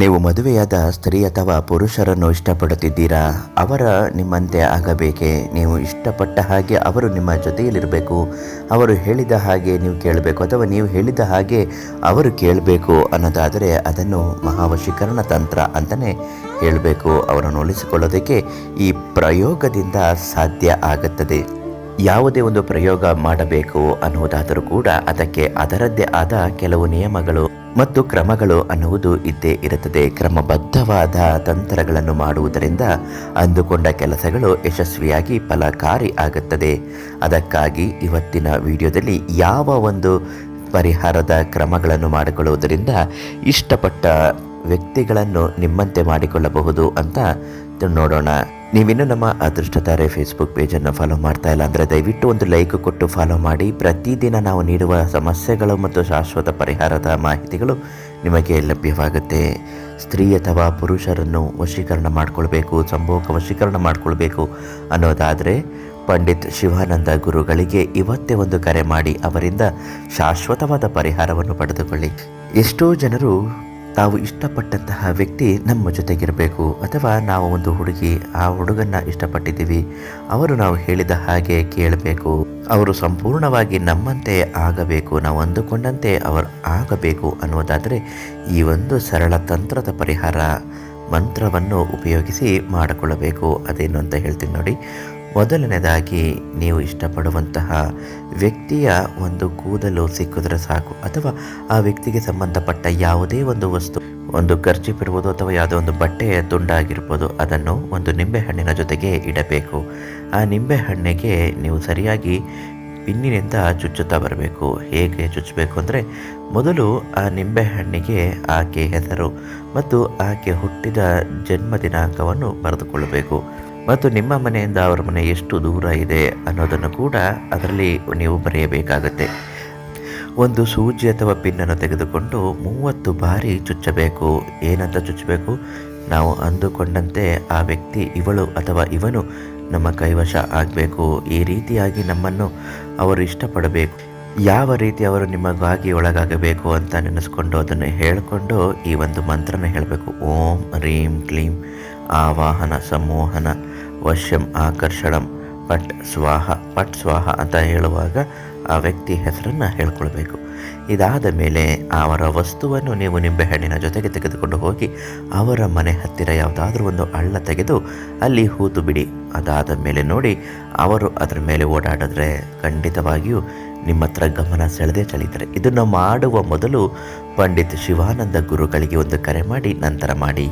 ನೀವು ಮದುವೆಯಾದ ಸ್ತ್ರೀ ಅಥವಾ ಪುರುಷರನ್ನು ಇಷ್ಟಪಡುತ್ತಿದ್ದೀರಾ? ಅವರ ನಿಮ್ಮಂತೆ ಆಗಬೇಕೆ? ನೀವು ಇಷ್ಟಪಟ್ಟ ಹಾಗೆ ಅವರು ನಿಮ್ಮ ಜೊತೆಯಲ್ಲಿರಬೇಕು. ಅವರು ಹೇಳಿದ ಹಾಗೆ ನೀವು ಕೇಳಬೇಕು ಅಥವಾ ನೀವು ಹೇಳಿದ ಹಾಗೆ ಅವರು ಕೇಳಬೇಕು ಅನ್ನೋದಾದರೆ ಅದನ್ನು ಮಹಾವಶೀಕರಣ ತಂತ್ರ ಅಂತಲೇ ಹೇಳಬೇಕು. ಅವರನ್ನು ಉಳಿಸಿಕೊಳ್ಳೋದಕ್ಕೆ ಈ ಪ್ರಯೋಗದಿಂದ ಸಾಧ್ಯ ಆಗುತ್ತದೆ. ಯಾವುದೇ ಒಂದು ಪ್ರಯೋಗ ಮಾಡಬೇಕು ಅನ್ನುವುದಾದರೂ ಕೂಡ ಅದಕ್ಕೆ ಅದರದ್ದೇ ಆದ ಕೆಲವು ನಿಯಮಗಳು. ಮತ್ತು ಕ್ರಮಗಳು ಅನ್ನುವುದು ಇದ್ದೇ ಇರುತ್ತದೆ. ಕ್ರಮಬದ್ಧವಾದ ತಂತ್ರಗಳನ್ನು ಮಾಡುವುದರಿಂದ ಅಂದುಕೊಂಡ ಕೆಲಸಗಳು ಯಶಸ್ವಿಯಾಗಿ ಫಲಕಾರಿ ಆಗುತ್ತದೆ. ಅದಕ್ಕಾಗಿ ಇವತ್ತಿನ ವಿಡಿಯೋದಲ್ಲಿ ಯಾವ ಒಂದು ಪರಿಹಾರದ ಕ್ರಮಗಳನ್ನು ಮಾಡಿಕೊಳ್ಳುವುದರಿಂದ ಇಷ್ಟಪಟ್ಟ ವ್ಯಕ್ತಿಗಳನ್ನು ನಿಮ್ಮಂತೆ ಮಾಡಿಕೊಳ್ಳಬಹುದು ಅಂತ ನೋಡೋಣ. ನೀವಿನ್ನು ನಮ್ಮ ಅದೃಷ್ಟತಾರೆ ಫೇಸ್ಬುಕ್ ಪೇಜನ್ನು ಫಾಲೋ ಮಾಡ್ತಾ ಇಲ್ಲ ಅಂದರೆ ದಯವಿಟ್ಟು ಒಂದು ಲೈಕ್ ಕೊಟ್ಟು ಫಾಲೋ ಮಾಡಿ. ಪ್ರತಿದಿನ ನಾವು ನೀಡುವ ಸಮಸ್ಯೆಗಳು ಮತ್ತು ಶಾಶ್ವತ ಪರಿಹಾರದ ಮಾಹಿತಿಗಳು ನಿಮಗೆ ಲಭ್ಯವಾಗುತ್ತೆ. ಸ್ತ್ರೀ ಅಥವಾ ಪುರುಷರನ್ನು ವಶೀಕರಣ ಮಾಡಿಕೊಳ್ಬೇಕು, ಸಂಭೋಗ ವಶೀಕರಣ ಮಾಡಿಕೊಳ್ಬೇಕು ಅನ್ನೋದಾದರೆ ಪಂಡಿತ್ ಶಿವಾನಂದ ಗುರುಗಳಿಗೆ ಇವತ್ತೇ ಒಂದು ಕರೆ ಮಾಡಿ ಅವರಿಂದ ಶಾಶ್ವತವಾದ ಪರಿಹಾರವನ್ನು ಪಡೆದುಕೊಳ್ಳಿ. ಎಷ್ಟೋ ಜನರು ತಾವು ಇಷ್ಟಪಟ್ಟಂತಹ ವ್ಯಕ್ತಿ ನಮ್ಮ ಜೊತೆಗಿರಬೇಕು ಅಥವಾ ನಾವು ಒಂದು ಹುಡುಗಿ, ಆ ಹುಡುಗನ್ನ ಇಷ್ಟಪಟ್ಟಿದ್ದೀವಿ, ಅವರು ನಾವು ಹೇಳಿದ ಹಾಗೆ ಕೇಳಬೇಕು. ಅವರು ಸಂಪೂರ್ಣವಾಗಿ ನಮ್ಮಂತೆ ಆಗಬೇಕು, ನಾವು ಅಂದುಕೊಂಡಂತೆ ಅವರು, ಆಗಬೇಕು ಅನ್ನೋದಾದರೆ ಈ ಒಂದು ಸರಳ ತಂತ್ರದ ಪರಿಹಾರ ಮಂತ್ರವನ್ನು ಉಪಯೋಗಿಸಿ ಮಾಡಿಕೊಳ್ಳಬೇಕು. ಅದೇನು ಅಂತ ಹೇಳ್ತೀನಿ ನೋಡಿ. ಮೊದಲನೇದಾಗಿ ನೀವು ಇಷ್ಟಪಡುವಂತಹ ವ್ಯಕ್ತಿಯ ಒಂದು ಕೂದಲು ಸಿಕ್ಕಿದ್ರೆ ಸಾಕು, ಅಥವಾ ಆ ವ್ಯಕ್ತಿಗೆ ಸಂಬಂಧಪಟ್ಟ ಯಾವುದೇ ಒಂದು ವಸ್ತು, ಒಂದು ಖರ್ಚಿಪ್ ಇರ್ಬೋದು ಅಥವಾ ಯಾವುದೋ ಒಂದು ಬಟ್ಟೆಯ ತುಂಡಾಗಿರ್ಬೋದು, ಅದನ್ನು ಒಂದು ನಿಂಬೆಹಣ್ಣಿನ ಜೊತೆಗೆ ಇಡಬೇಕು. ಆ ನಿಂಬೆಹಣ್ಣಿಗೆ ನೀವು ಸರಿಯಾಗಿ ಪಿನ್ನಿನಿಂದ ಚುಚ್ಚುತ್ತಾ ಬರಬೇಕು. ಹೇಗೆ ಚುಚ್ಚಬೇಕು ಅಂದರೆ, ಮೊದಲು ಆ ನಿಂಬೆಹಣ್ಣಿಗೆ ಆಕೆ ಹೆಸರು ಮತ್ತು ಆಕೆ ಹುಟ್ಟಿದ ಜನ್ಮ ದಿನಾಂಕವನ್ನು ಬರೆದುಕೊಳ್ಳಬೇಕು. ಮತ್ತು ನಿಮ್ಮ ಮನೆಯಿಂದ ಅವರ ಮನೆ ಎಷ್ಟು ದೂರ ಇದೆ ಅನ್ನೋದನ್ನು ಕೂಡ ಅದರಲ್ಲಿ ನೀವು ಬರೆಯಬೇಕಾಗುತ್ತೆ. ಒಂದು ಸೂಜಿ ಅಥವಾ ಪಿನ್ನನ್ನು ತೆಗೆದುಕೊಂಡು ಮೂವತ್ತು ಬಾರಿ ಚುಚ್ಚಬೇಕು. ಏನಂತ ಚುಚ್ಚಬೇಕು? ನಾವು ಅಂದುಕೊಂಡಂತೆ ಆ ವ್ಯಕ್ತಿ ಇವಳು ಅಥವಾ ಇವನು ನಮ್ಮ ಕೈವಶ ಆಗಬೇಕು. ಈ ರೀತಿಯಾಗಿ ನಮ್ಮನ್ನು ಅವರು ಇಷ್ಟಪಡಬೇಕು. ಯಾವ ರೀತಿ ಅವರು ನಿಮಗಾಗಿ ಒಳಗಾಗಬೇಕು ಅಂತ ನೆನೆಸ್ಕೊಂಡು ಅದನ್ನು ಹೇಳಿಕೊಂಡು ಈ ಒಂದು ಮಂತ್ರನ ಹೇಳಬೇಕು. ಓಂ ರೀಂ ಕ್ಲೀಂ, ಆವಾಹನ, ಸಂಮೋಹನ. ವಶ್ಯಂ ಆಕರ್ಷಣಂ. ಪಟ್ ಸ್ವಾಹ ಪಟ್ ಸ್ವಾಹ ಅಂತ ಹೇಳುವಾಗ ಆ ವ್ಯಕ್ತಿ ಹೆಸರನ್ನು ಹೇಳ್ಕೊಳ್ಬೇಕು. ಇದಾದ ಮೇಲೆ ಅವರ ವಸ್ತುವನ್ನು ನೀವು ನಿಂಬೆಹಣ್ಣಿನ ಜೊತೆಗೆ ತೆಗೆದುಕೊಂಡು ಹೋಗಿ ಅವರ ಮನೆ ಹತ್ತಿರ ಯಾವುದಾದ್ರೂ ಒಂದು ಹಳ್ಳ ತೆಗೆದು ಅಲ್ಲಿ ಹೂತು ಬಿಡಿ. ಅದಾದ ಮೇಲೆ ನೋಡಿ ಅವರು ಅದರ ಮೇಲೆ ಓಡಾಡಿದ್ರೆ ಖಂಡಿತವಾಗಿಯೂ ನಿಮ್ಮ ಹತ್ರ ಗಮನ ಸೆಳೆದೇ ಚಳಿತಾರೆ ಇದನ್ನು ಮಾಡುವ ಮೊದಲು ಪಂಡಿತ್ ಶಿವಾನಂದ ಗುರುಗಳಿಗೆ ಒಂದು ಕರೆ ಮಾಡಿ, ನಂತರ ಮಾಡಿ.